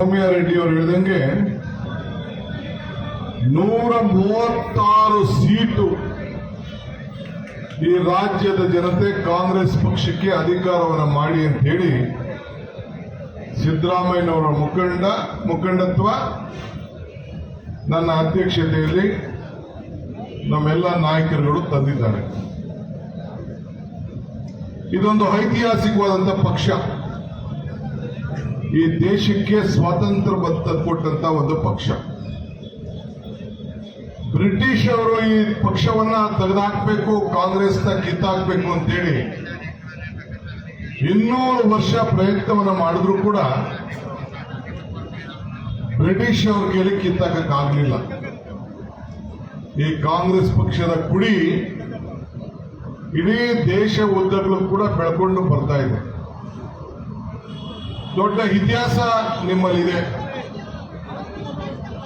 ರೆಡ್ಡಿ ಅವರು ಹೇಳಿದಂಗೆ ನೂರ ಮೂವತ್ತಾರು ಸೀಟು ಈ ರಾಜ್ಯದ ಜನತೆ ಕಾಂಗ್ರೆಸ್ ಪಕ್ಷಕ್ಕೆ ಅಧಿಕಾರವನ್ನು ಮಾಡಿ ಅಂತ ಹೇಳಿ ಸಿದ್ದರಾಮಯ್ಯನವರ ಮುಖಂಡ, ಮುಖಂಡತ್ವ ನನ್ನ ಅಧ್ಯಕ್ಷತೆಯಲ್ಲಿ ನಮ್ಮೆಲ್ಲ ನಾಯಕರುಗಳು ತಂದಿದ್ದಾರೆ. ಇದೊಂದು ಐತಿಹಾಸಿಕವಾದಂತ ಪಕ್ಷ. ಈ ದೇಶಕ್ಕೆ ಸ್ವಾತಂತ್ರ್ಯ ಬಂತ ಕೊಟ್ಟಂತ ಒಂದು ಪಕ್ಷ. ಬ್ರಿಟಿಷ್ ಅವರು ಈ ಪಕ್ಷವನ್ನ ತೆಗೆದುಹಾಕಬೇಕು, ಕಾಂಗ್ರೆಸ್ನ ಕಿತ್ತಾಕ್ಬೇಕು ಅಂತೇಳಿ ಇನ್ನೂರು ವರ್ಷ ಪ್ರಯತ್ನವನ್ನ ಮಾಡಿದ್ರು ಕೂಡ ಬ್ರಿಟಿಷ್ ಅವ್ರ ಕೈಲಿ ಕಿತ್ತಾಕಕ್ಕಾಗಲಿಲ್ಲ ಈ ಕಾಂಗ್ರೆಸ್ ಪಕ್ಷದ ಕುಡಿ ಇಡೀ ದೇಶ ಉದ್ದಗಳು ಕೂಡ ಬೆಳಕೊಂಡು ಬರ್ತಾ ಇದೆ. ದೊಡ್ಡ ಇತಿಹಾಸ ನಿಮ್ಮಲ್ಲಿದೆ.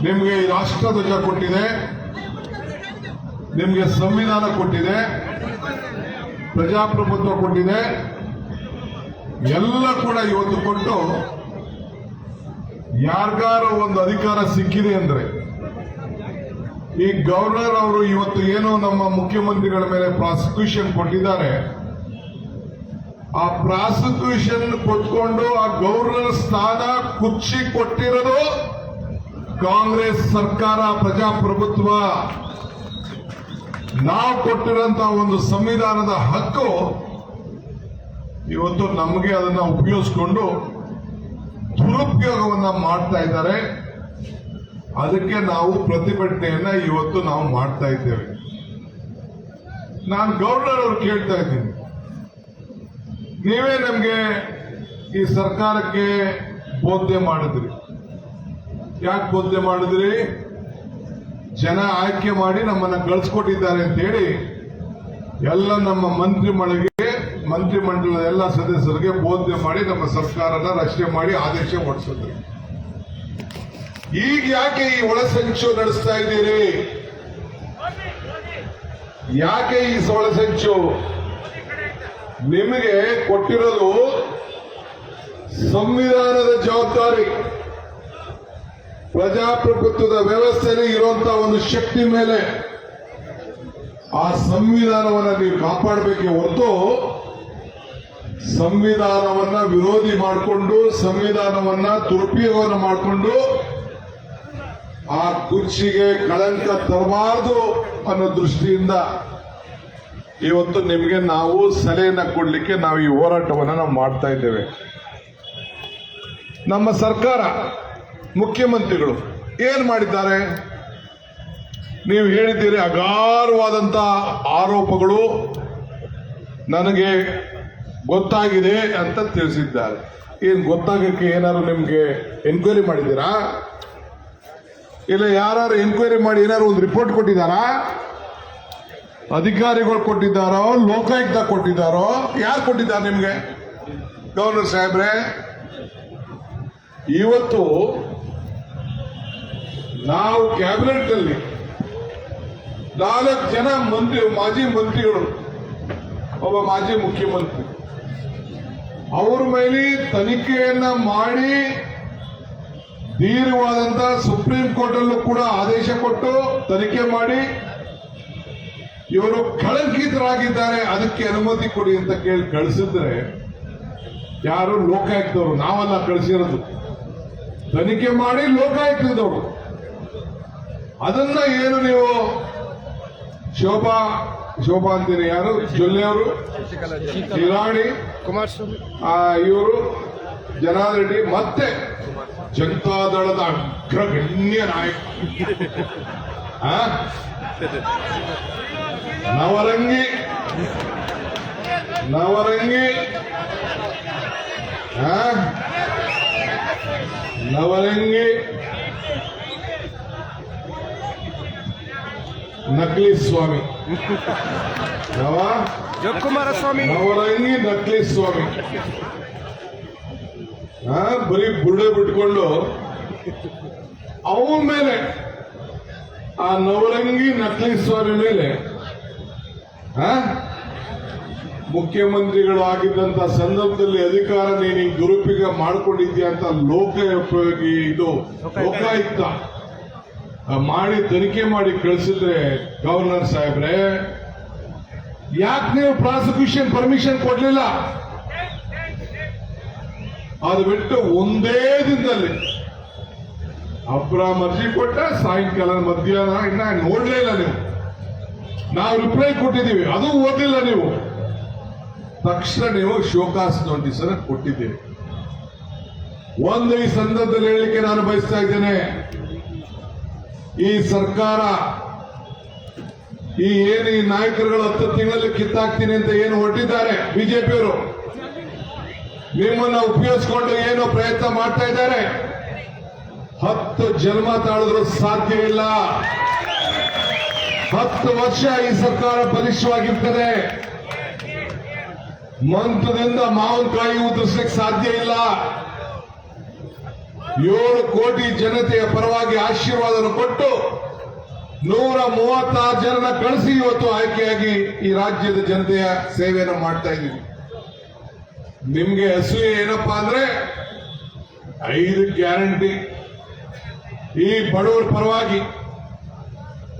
ನಿಮಗೆ ಈ ರಾಷ್ಟ್ರಧ್ವಜ ಕೊಟ್ಟಿದೆ. ನಿಮಗೆ ಸಂವಿಧಾನ ಕೊಟ್ಟಿದೆ. ಪ್ರಜಾಪ್ರಭುತ್ವ ಕೊಟ್ಟಿದೆ. ಎಲ್ಲ ಕೂಡ ಇವತ್ತು ಕೊಟ್ಟು ಯಾರಿಗಾರು ಒಂದು ಅಧಿಕಾರ ಸಿಕ್ಕಿದೆ ಅಂದ್ರೆ, ಈ ಗವರ್ನರ್ ಅವರು ಇವತ್ತು ಏನು ನಮ್ಮ ಮುಖ್ಯಮಂತ್ರಿಗಳ ಮೇಲೆ ಪ್ರಾಸಿಕ್ಯೂಷನ್ ಕೊಟ್ಟಿದ್ದಾರೆ. ಆ ಪ್ರಾಸಿಕ್ಯೂಷನ್ ಕೊಟ್ಕೊಂಡು ಆ ಗೌರ್ನರ್ ಸ್ಥಾನ ಕುಚ್ಚಿ ಕೊಟ್ಟಿರೋದು ಕಾಂಗ್ರೆಸ್ ಸರ್ಕಾರ ಪ್ರಜಾಪ್ರಭುತ್ವ. ನಾವು ಕೊಟ್ಟಿರೋಂತ ಒಂದು ಸಂವಿಧಾನದ ಹಕ್ಕು ಇವತ್ತು ನಮಗೆ ಅದನ್ನ ಉಪಯೋಗಿಸಿಕೊಂಡು ದುರುಪಯೋಗವನ್ನ ಮಾಡ್ತಾ ಇದ್ದಾರೆ. ಅದಕ್ಕೆ ನಾವು ಪ್ರತಿಭಟನೆಯನ್ನ ಇವತ್ತು ನಾವು ಮಾಡ್ತಾ ಇದ್ದೇವೆ. ನಾನು ಗವರ್ನರ್ ಅವ್ರು ಕೇಳ್ತಾ ಇದ್ದೀನಿ. ನೀವೇ ನಮಗೆ ಈ ಸರ್ಕಾರಕ್ಕೆ ಬೋಧನೆ ಮಾಡಿದ್ರಿ. ಯಾಕೆ ಬೋಧನೆ ಮಾಡಿದ್ರಿ? ಜನ ಆಯ್ಕೆ ಮಾಡಿ ನಮ್ಮನ್ನ ಕಳಿಸ್ಕೊಟ್ಟಿದ್ದಾರೆ ಅಂತ ಹೇಳಿ ಎಲ್ಲ ನಮ್ಮ ಮಂತ್ರಿ ಮಳಿಗೆ ಮಂತ್ರಿ ಮಂಡಲದ ಎಲ್ಲ ಸದಸ್ಯರಿಗೆ ಬೋಧನೆ ಮಾಡಿ ನಮ್ಮ ಸರ್ಕಾರನ ರಚನೆ ಮಾಡಿ ಆದೇಶ ಹೊಡಿಸಿದ್ರಿ. ಈಗ ಯಾಕೆ ಈ ಒಳಸಂಚು ನಡೆಸ್ತಾ ಇದ್ದೀರಿ? ಯಾಕೆ ಈ ಒಳಸಂಚು ನಿಮಗೆ ಕೊಟ್ಟಿರೋದು ಸಂವಿಧಾನದ ಜವಾಬ್ದಾರಿ. ಪ್ರಜಾಪ್ರಭುತ್ವದ ವ್ಯವಸ್ಥೆಯಲ್ಲಿ ಇರುವಂತಹ ಒಂದು ಶಕ್ತಿ ಮೇಲೆ ಆ ಸಂವಿಧಾನವನ್ನು ನೀವು ಕಾಪಾಡಬೇಕೆ ಹೊರತು ಸಂವಿಧಾನವನ್ನ ವಿರೋಧಿ ಮಾಡಿಕೊಂಡು, ಸಂವಿಧಾನವನ್ನ ದುರುಪಯೋಗವನ್ನು ಮಾಡಿಕೊಂಡು ಆ ಕುರ್ಚಿಗೆ ಕಳಂಕ ತರಬಾರದು ಅನ್ನೋ ದೃಷ್ಟಿಯಿಂದ ಇವತ್ತು ನಿಮಗೆ ನಾವು ಸಲಹೆಯನ್ನು ಕೊಡಲಿಕ್ಕೆ ನಾವು ಈ ಹೋರಾಟವನ್ನು ನಾವು ಮಾಡ್ತಾ ಇದ್ದೇವೆ. ನಮ್ಮ ಸರ್ಕಾರ, ಮುಖ್ಯಮಂತ್ರಿಗಳು ಏನು ಮಾಡಿದ್ದಾರೆ? ನೀವು ಹೇಳಿದ್ದೀರಿ ಅಗಾರವಾದಂತ ಆರೋಪಗಳು ನನಗೆ ಗೊತ್ತಾಗಿದೆ ಅಂತ ತಿಳಿಸಿದ್ದಾರೆ. ಏನು ಗೊತ್ತಾಗಕ್ಕೆ ಏನಾದ್ರು ನಿಮಗೆ ಎನ್ಕ್ವೈರಿ ಮಾಡಿದ್ದೀರಾ? ಇಲ್ಲ ಯಾರು ಎನ್ಕ್ವೈರಿ ಮಾಡಿ ಏನಾದ್ರು ಒಂದು ರಿಪೋರ್ಟ್ ಕೊಟ್ಟಿದ್ದಾರಾ? ಅಧಿಕಾರಿಗಳು ಕೊಟ್ಟಿದ್ದಾರೋ, ಲೋಕಾಯುಕ್ತ ಕೊಟ್ಟಿದ್ದಾರೋ, ಯಾರು ಕೊಟ್ಟಿದ್ದಾರೆ ನಿಮಗೆ? ಗವರ್ನರ್ ಸಾಹೇಬ್ರೆ, ಇವತ್ತು ನಾವು ಕ್ಯಾಬಿನೆಟ್ ಅಲ್ಲಿ ನಾಲ್ಕು ಜನ ಮಂತ್ರಿ, ಮಾಜಿ ಮಂತ್ರಿಗಳು, ಒಬ್ಬ ಮಾಜಿ ಮುಖ್ಯಮಂತ್ರಿ, ಅವ್ರ ಮೇಲೆ ತನಿಖೆಯನ್ನ ಮಾಡಿ ದೀರ್ಘವಾದಂತಹ ಸುಪ್ರೀಂ ಕೋರ್ಟ್ ಅಲ್ಲೂ ಕೂಡ ಆದೇಶ ಕೊಟ್ಟು ತನಿಖೆ ಮಾಡಿ ಇವರು ಕಳಂಕಿತರಾಗಿದ್ದಾರೆ ಅದಕ್ಕೆ ಅನುಮತಿ ಕೊಡಿ ಅಂತ ಕೇಳಿ ಕಳಿಸಿದ್ರೆ ಯಾರು ಲೋಕಾಯುಕ್ತವರು? ನಾವಲ್ಲ ಕಳಿಸಿರೋದು. ತನಿಖೆ ಮಾಡಿ ಲೋಕಾಯುಕ್ತದವರು. ಅದನ್ನ ಏನು ನೀವು ಶೋಭಾ ಶೋಭಾ ಅಂತೀನಿ ಯಾರು? ಜೊಲ್ಲೆ ಅವರು ಹಿರಾಣಿ ಕುಮಾರಸ್ವಾಮಿ. ಇವರು ಜನಾರೆಡ್ಡಿ ಮತ್ತೆ ಜನತಾದಳದ ಅಗ್ರಗಣ್ಯ ನಾಯಕ? ನವರಂಗಿ. ನವರಂಗಿ. ಹಾ ನವರಂಗಿ. ನಕಲಿ ಸ್ವಾಮಿ ನವ ಕುಮಾರಸ್ವಾಮಿ ನವರಂಗಿ ನಕಲಿ ಸ್ವಾಮಿ ಬರೀ ಬುರುಡೆ ಬಿಟ್ಕೊಂಡು ಅವನ ಮೇಲೆ ಆ ನವರಂಗಿ ನಕಲಿ ಸ್ವಾಮಿ ಮೇಲೆ ಮುಖ್ಯಮಂತ್ರಿಗಳು ಆಗಿದ್ದಂತ ಸಂದರ್ಭದಲ್ಲಿ ಅಧಿಕಾರ ನೀನು ದುರುಪಯೋಗ ಮಾಡಿಕೊಂಡಿದ್ಯಾ ಅಂತ ಲೋಕೋಪಯೋಗಿ ಇದು ಲೋಕಾಯುಕ್ತ ಮಾಡಿ ತನಿಖೆ ಮಾಡಿ ಕಳಿಸಿದ್ರೆ ಗವರ್ನರ್ ಸಾಹೇಬ್ರೆ ಯಾಕೆ ನೀವು ಪ್ರಾಸಿಕ್ಯೂಷನ್ ಪರ್ಮಿಷನ್ ಕೊಡ್ಲಿಲ್ಲ? ಅದು ಬಿಟ್ಟು ಒಂದೇ ದಿನದಲ್ಲಿ ಅಬ್ರಾಮ್ ಅರ್ಜಿ ಕೊಟ್ಟ ಸಾಯಂಕಾಲ ಮಧ್ಯಾಹ್ನ ಇನ್ನ ನೋಡ್ಲೇ ಇಲ್ಲ ನೀವು. ನಾವು ರಿಪ್ಲೈ ಕೊಟ್ಟಿದ್ದೀವಿ. ಅದು ಓದಿಲ್ಲ ನೀವು. ತಕ್ಷಣ ನೀವು ಶೋಕಾಸ್ ನೋಟಿಸ್ ಅನ್ನು ಕೊಟ್ಟಿದ್ದೀರಿ ಒಂದು ಈ ಸಂದರ್ಭದಲ್ಲಿ ಹೇಳಲಿಕ್ಕೆ ನಾನು ಬಯಸ್ತಾ ಇದ್ದೇನೆ. ಈ ಸರ್ಕಾರ ಈ ಏನು ಈ ನಾಯಕರುಗಳು ಹತ್ತು ತಿಂಗಳಲ್ಲಿ ಕಿತ್ತಾಕ್ತೀನಿ ಅಂತ ಏನು ಹೊರಟಿದ್ದಾರೆ? ಬಿಜೆಪಿಯವರು. ನಿಮ್ಮನ್ನ ಉಪಯೋಗಿಸಿಕೊಂಡು ಏನು ಪ್ರಯತ್ನ ಮಾಡ್ತಾ ಇದ್ದಾರೆ? ಹತ್ತು ಜನ್ಮ ತಾಳಿದ್ರು ಸಾಧ್ಯ ಇಲ್ಲ. ಹತ್ತು ವರ್ಷ ಈ ಸರ್ಕಾರ ಬಲಿಷ್ಠವಾಗಿರ್ತದೆ. ಮಂತ್ರದಿಂದ ಮಾವಿನಕಾಯಿ ಉದುರಿಸಲಿಕ್ಕೆ ಸಾಧ್ಯ ಇಲ್ಲ. ಏಳು ಕೋಟಿ ಜನತೆಯ ಪರವಾಗಿ ಆಶೀರ್ವಾದವನ್ನು ಕೊಟ್ಟು ನೂರ ಮೂವತ್ತಾರು ಜನನ ಕಳಿಸಿ ಇವತ್ತು ಆಯ್ಕೆಯಾಗಿ ಈ ರಾಜ್ಯದ ಜನತೆಯ ಸೇವೆಯನ್ನು ಮಾಡ್ತಾ ಇದ್ದೀವಿ. ನಿಮ್ಗೆ ಹಸುವೆ ಏನಪ್ಪಾ ಅಂದ್ರೆ ಐದು ಗ್ಯಾರಂಟಿ. ಈ ಬಡವರ ಪರವಾಗಿ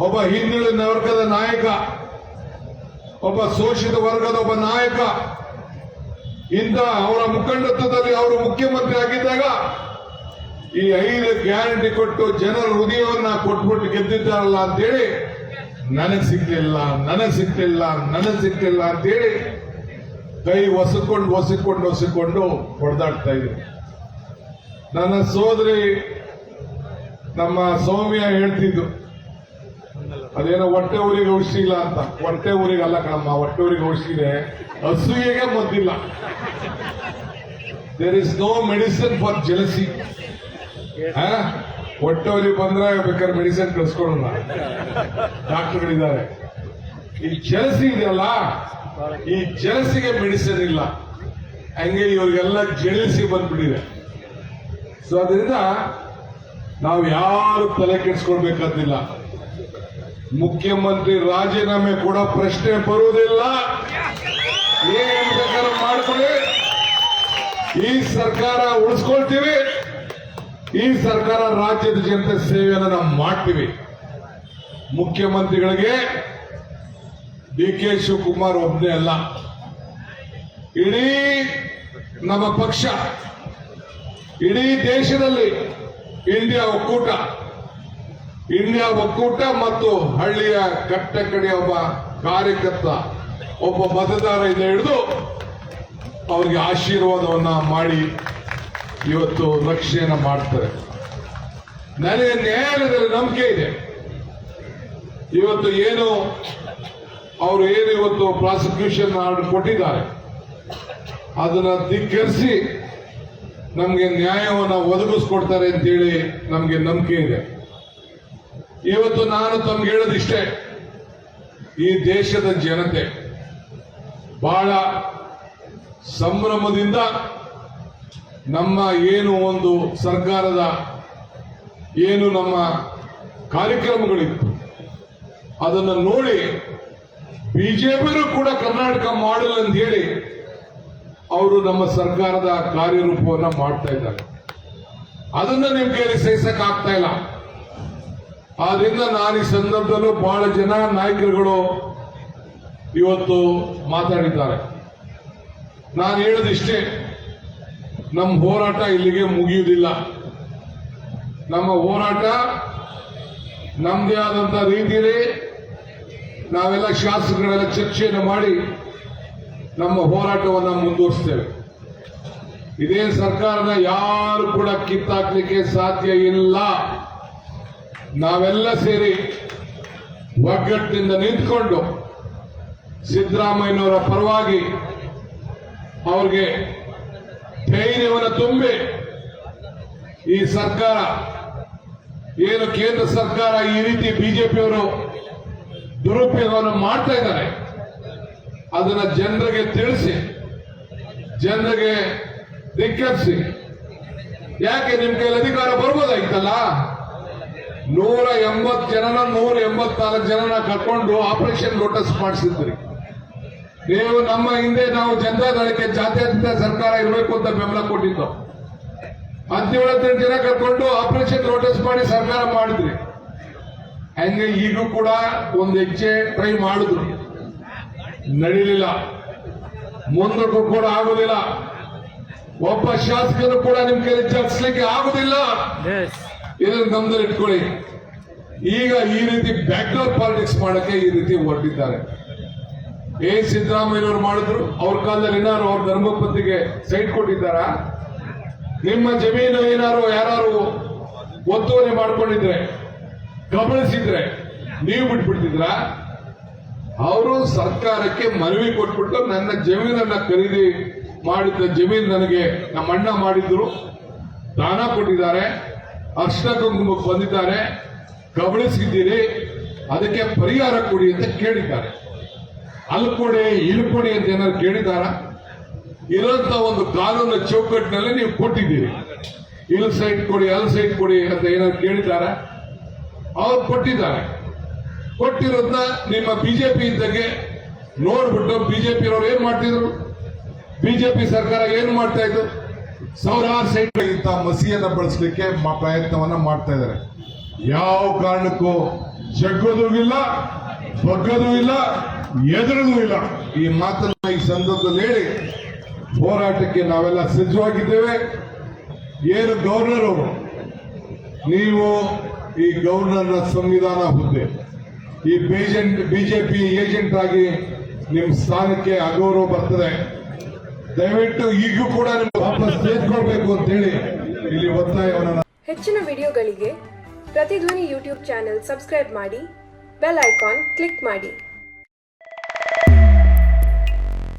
ಒಬ್ಬ ಹಿಂದುಳಿದ ವರ್ಗದ ನಾಯಕ, ಒಬ್ಬ ಶೋಷಿತ ವರ್ಗದ ಒಬ್ಬ ನಾಯಕ, ಇಂಥ ಅವರ ಮುಖಂಡತ್ವದಲ್ಲಿ ಅವರು ಮುಖ್ಯಮಂತ್ರಿ ಆಗಿದ್ದಾಗ ಈ ಐದು ಗ್ಯಾರಂಟಿ ಕೊಟ್ಟು ಜನರ ಹೃದಯವನ್ನ ಕೊಟ್ಬಿಟ್ಟು ಗೆದ್ದಿದ್ದಾರಲ್ಲ ಅಂತೇಳಿ, ನನಗೆ ಸಿಗ್ಲಿಲ್ಲ ನನಗೆ ಸಿಗ್ಲಿಲ್ಲ ನನಗೆ ಸಿಗ್ಲಿಲ್ಲ ಅಂತೇಳಿ ಕೈ ಒಸಕೊಂಡು ಒಸಿಕೊಂಡು ಒಸಿಕೊಂಡು ಹೊಡೆದಾಡ್ತಾ ಇದ್ರು. ನನ್ನ ಸೋದರಿ ನಮ್ಮ ಸೌಮ್ಯ ಹೇಳ್ತಿದ್ದು ಅದೇನೋ ಹೊಟ್ಟೆ ಊರಿಗೆ ಔಷಧಿಲ್ಲ ಅಂತ. ಹೊಟ್ಟೆ ಊರಿಗೆ ಅಲ್ಲ ಕಣಮ್ಮ, ಹೊಟ್ಟೆ ಊರಿಗೆ ಔಷಧಿದೆ ಹಸುವಿಗೆ ಮದ್ದಿಲ್ಲ there is no medicine for jealousy ಹೊಟ್ಟೆ ಊರಿಗೆ ಬಂದ್ರೆ ಬೇಕಾದ್ರೆ ಮೆಡಿಸಿನ್ ಕಳ್ಸ್ಕೊಳ್ಳೋಣ. ಡಾಕ್ಟರ್ಗಳಿದ್ದಾರೆ. ಈ ಜಲಸಿ ಇದೆಯಲ್ಲ, ಈ ಜಲಸಿಗೆ ಮೆಡಿಸಿನ್ ಇಲ್ಲ. ಹಂಗೆ ಇವ್ರಿಗೆಲ್ಲ ಜಳಿಸಿ ಬಂದ್ಬಿಟ್ಟಿದೆ. ಸೊ ಅದರಿಂದ ನಾವು ಯಾರು ತಲೆ ಕೆಡಿಸ್ಕೊಳ್ಬೇಕಾದಿಲ್ಲ ಮುಖ್ಯಮಂತ್ರಿ ರಾಜೀನಾಮೆ ಕೂಡ ಪ್ರಶ್ನೆ ಬರುವುದಿಲ್ಲ. ಏನು ಬೇಕಾದ್ರೂ ಮಾಡ್ಕೊಳ್ಳಿ. ಈ ಸರ್ಕಾರ ಉಳಿಸ್ಕೊಳ್ತೀವಿ. ಈ ಸರ್ಕಾರ ರಾಜ್ಯದ ಜನತೆ ಸೇವೆಯನ್ನು ನಾವು ಮಾಡ್ತೀವಿ. ಮುಖ್ಯಮಂತ್ರಿಗಳಿಗೆ ಡಿ ಕೆ ಶಿವಕುಮಾರ್ ಒಬ್ಬನೇ ಅಲ್ಲ. ಇಡೀ ನಮ್ಮ ಪಕ್ಷ, ಇಡೀ ದೇಶದಲ್ಲಿ ಇಂಡಿಯಾ ಒಕ್ಕೂಟ. ಇಂಡಿಯಾ ಒಕ್ಕೂಟ ಮತ್ತು ಹಳ್ಳಿಯ ಕಟ್ಟ ಕಡೆಯ ಒಬ್ಬ ಕಾರ್ಯಕರ್ತ, ಒಬ್ಬ ಮತದಾರರಿಂದ ಹಿಡಿದು ಅವರಿಗೆ ಆಶೀರ್ವಾದವನ್ನ ಮಾಡಿ ಇವತ್ತು ರಕ್ಷಣೆಯನ್ನ ಮಾಡ್ತಾರೆ. ನನಗೆ ನ್ಯಾಯಾಲಯದಲ್ಲಿ ನಂಬಿಕೆ ಇದೆ. ಇವತ್ತು ಏನು ಅವರು ಏನು ಇವತ್ತು ಪ್ರಾಸಿಕ್ಯೂಷನ್ ಆರ್ಡರ್ ಕೊಟ್ಟಿದ್ದಾರೆ, ಅದನ್ನ ಧಿಕ್ಕರಿಸಿ ನಮಗೆ ನ್ಯಾಯವನ್ನು ಒದಗಿಸ್ಕೊಡ್ತಾರೆ ಅಂತೇಳಿ ನಮಗೆ ನಂಬಿಕೆ ಇದೆ. ಇವತ್ತು ನಾನು ತಮ್ಗೆ ಹೇಳೋದಿಷ್ಟೇ ಈ ದೇಶದ ಜನತೆ ಬಹಳ ಸಂಭ್ರಮದಿಂದ ನಮ್ಮ ಏನು ಒಂದು ಸರ್ಕಾರದ ಏನು ನಮ್ಮ ಕಾರ್ಯಕ್ರಮಗಳಿತ್ತು, ಅದನ್ನು ನೋಡಿ ಬಿಜೆಪಿಯರು ಕೂಡ ಕರ್ನಾಟಕ ಮಾಡಲ್ ಅಂತ ಹೇಳಿ ಅವರು ನಮ್ಮ ಸರ್ಕಾರದ ಕಾರ್ಯರೂಪವನ್ನ ಮಾಡ್ತಾ ಇದ್ದಾರೆ. ಅದನ್ನ ನಿಮ್ಗೆ ಕೈಯಲ್ಲಿ ಸಹಿಸಕ್ ಆಗ್ತಾ ಇಲ್ಲ. ಆದ್ರಿಂದ ನಾನು ಈ ಸಂದರ್ಭದಲ್ಲೂ ಬಹಳ ಜನ ನಾಯಕರುಗಳು ಇವತ್ತು ಮಾತಾಡಿದ್ದಾರೆ. ನಾನು ಹೇಳೋದಿಷ್ಟೇ ನಮ್ಮ ಹೋರಾಟ ಇಲ್ಲಿಗೆ ಮುಗಿಯುವುದಿಲ್ಲ. ನಮ್ಮ ಹೋರಾಟ ನಮ್ಮದೇ ಆದಂತ ರೀತಿಯಲ್ಲಿ ನಾವೆಲ್ಲ ಶಾಸಕರೆಲ್ಲ ಚರ್ಚೆಯನ್ನು ಮಾಡಿ ನಮ್ಮ ಹೋರಾಟವನ್ನು ಮುಂದುವರಿಸ್ತೇವೆ. ಇದೇ ಸರ್ಕಾರನ ಯಾರು ಕೂಡ ಕಿತ್ತಾಕ್ಲಿಕ್ಕೆ ಸಾಧ್ಯ ಇಲ್ಲ. ನಾವೆಲ್ಲ ಸೇರಿ ಒಗ್ಗಟ್ಟಿನಿಂದ ನಿಂತ್ಕೊಂಡು ಸಿದ್ದರಾಮಯ್ಯನವರ ಪರವಾಗಿ ಅವ್ರಿಗೆ ಧೈರ್ಯವನ್ನು ತುಂಬಿ ಈ ಸರ್ಕಾರ, ಏನು ಕೇಂದ್ರ ಸರ್ಕಾರ ಈ ರೀತಿ ಬಿಜೆಪಿಯವರು ದುರುಪಯೋಗವನ್ನು ಮಾಡ್ತಾ ಇದ್ದಾರೆ, ಅದನ್ನ ಜನರಿಗೆ ತಿಳಿಸಿ, ಜನರಿಗೆ ಧಿಕ್ಕರಿಸಿ. ಯಾಕೆ ನಿಮ್ಮ ಕೈಯಲ್ಲಿ ಅಧಿಕಾರ ಬರ್ಬೋದಾಗಿತ್ತಲ್ಲ? ನೂರ ಎಂಬತ್ ಜನನ, ನೂರ ಎಂಬತ್ನಾಲ್ಕು ಜನನ ಕರ್ಕೊಂಡು ಆಪರೇಷನ್ ಲೋಟಸ್ ಮಾಡಿಸಿದ್ರಿ. ನೀವು ನಮ್ಮ ಹಿಂದೆ ನಾವು ಜನತಾ ದಳಕ್ಕೆ ಜಾತ್ಯತೀತ ಸರ್ಕಾರ ಇರಬೇಕು ಅಂತ ಬೆಂಬಲ ಕೊಟ್ಟಿದ್ದು. ಹದಿನೇಳು ಜನ ಕರ್ಕೊಂಡು ಆಪರೇಷನ್ ಲೋಟಸ್ ಮಾಡಿ ಸರ್ಕಾರ ಮಾಡಿದ್ರಿ. ಹಂಗೆ ಈಗೂ ಕೂಡ ಒಂದು ಹೆಜ್ಜೆ ಟ್ರೈ ಮಾಡಿದ್ರು. ನಡೀಲಿಲ್ಲ. ಮುಂದಕ್ಕೂ ಕೂಡ ಆಗುದಿಲ್ಲ. ಒಬ್ಬ ಶಾಸಕರು ಕೂಡ ನಿಮ್ ಕೈಲಿ ಚರ್ಚಿಸ್ಲಿಕ್ಕೆ ಆಗುದಿಲ್ಲ. ಇದನ್ನು ಗಮನದಲ್ಲಿ ಇಟ್ಕೊಳ್ಳಿ. ಈಗ ಈ ರೀತಿ ಬ್ಯಾಕ್ಡೋರ್ ಪಾಲಿಟಿಕ್ಸ್ ಮಾಡಕ್ಕೆ ಈ ರೀತಿ ಹೊರಟಿದ್ದಾರೆ. ಎ ಸಿದ್ದರಾಮಯ್ಯನವರು ಮಾಡಿದ್ರು, ಅವ್ರ ಕಾಲದಲ್ಲಿ ಏನಾರು ಅವ್ರ ಧರ್ಮಪತಿಗೆ ಸೈಟ್ ಕೊಟ್ಟಿದ್ದಾರ? ನಿಮ್ಮ ಜಮೀನು ಏನಾರು ಯಾರು ಒತ್ತುವರಿ ಮಾಡ್ಕೊಂಡಿದ್ರೆ, ಗಮನಿಸಿದ್ರೆ ನೀವು ಬಿಟ್ಬಿಡ್ತಿದ್ರ? ಅವರು ಸರ್ಕಾರಕ್ಕೆ ಮನವಿ ಕೊಟ್ಬಿಟ್ಟು, ನನ್ನ ಜಮೀನನ್ನ ಖರೀದಿ ಮಾಡಿದ್ದ ಜಮೀನು ನನಗೆ ನಮ್ಮ ಅಣ್ಣ ಮಾಡಿದ್ರು, ದಾನ ಕೊಟ್ಟಿದ್ದಾರೆ. ಅರ್ಶನ ಕುಂಕುಮಕ್ಕೆ ಬಂದಿದ್ದಾರೆ. ಗಮನಿಸಿದ್ದೀರಿ, ಅದಕ್ಕೆ ಪರಿಹಾರ ಕೊಡಿ ಅಂತ ಕೇಳಿದ್ದಾರೆ. ಅಲ್ಲಿ ಕೊಡಿ ಅಂತ ಏನಾದ್ರು ಕೇಳಿದಾರ ಇರೋಂತ ಒಂದು ಕಾನೂನು ಚೌಕಟ್ಟಿನಲ್ಲಿ ನೀವು ಕೊಟ್ಟಿದ್ದೀರಿ. ಇಲ್ಲಿ ಸೈಟ್ ಕೊಡಿ ಅಲ್ಲಿ ಸೈಟ್ ಕೊಡಿ ಅಂತ ಏನಾದ್ರು ಕೇಳಿದಾರ ಅವ್ರು ಕೊಟ್ಟಿದ್ದಾರೆ. ಕೊಟ್ಟಿರೋದನ್ನ ನಿಮ್ಮ ಬಿಜೆಪಿ ಇದ್ದಂಗೆ ನೋಡ್ಬಿಟ್ಟು ಬಿಜೆಪಿ ಅವರು ಏನ್ ಮಾಡ್ತಿದ್ರು? ಬಿಜೆಪಿ ಸರ್ಕಾರ ಏನ್ ಮಾಡ್ತಾ ಇತ್ತು? ಸಾವಿರಾರು ಸೈಟ್ ಇಂಥ ಮಸಿಯನ್ನ ಬಳಸಲಿಕ್ಕೆ ಪ್ರಯತ್ನವನ್ನ ಮಾಡ್ತಾ ಇದ್ದಾರೆ. ಯಾವ ಕಾರಣಕ್ಕೂ ಜಗ್ಗೋದು ಇಲ್ಲ, ಬಗ್ಗದು ಇಲ್ಲ, ಎದುರದೂ ಇಲ್ಲ. ಈ ಮಾತನ್ನ ಈ ಸಂದರ್ಭದಲ್ಲಿ ಹೇಳಿ, ಹೋರಾಟಕ್ಕೆ ನಾವೆಲ್ಲ ಸಿದ್ಧವಾಗಿದ್ದೇವೆ. ಏನು ಗವರ್ನರ್ ನೀವು ಈ ಗವರ್ನರ್ನ ಸಂವಿಧಾನ ಹುದ್ದೆ, ಈ ಬಿಜೆಪಿ ಏಜೆಂಟ್ ಆಗಿ ನಿಮ್ ಸ್ಥಾನಕ್ಕೆ ಅಗೌರವ ಬರ್ತದೆ. ದಯವಿಟ್ಟು ಈಗೂ ಕೂಡ ವಾಪಸ್ ಸೇರ್ಕೊಳ್ಬೇಕು ಅಂತ ಹೇಳಿ ಇಲ್ಲಿ ಒತ್ತಾಯವನ್ನ ಹೆಚ್ಚಿನ ವಿಡಿಯೋಗಳಿಗೆ ಪ್ರತಿಧ್ವನಿ ಯೂಟ್ಯೂಬ್ ಚಾನೆಲ್ ಸಬ್ಸ್ಕ್ರೈಬ್ ಮಾಡಿ, ಬೆಲ್ ಐಕಾನ್ ಕ್ಲಿಕ್ ಮಾಡಿ.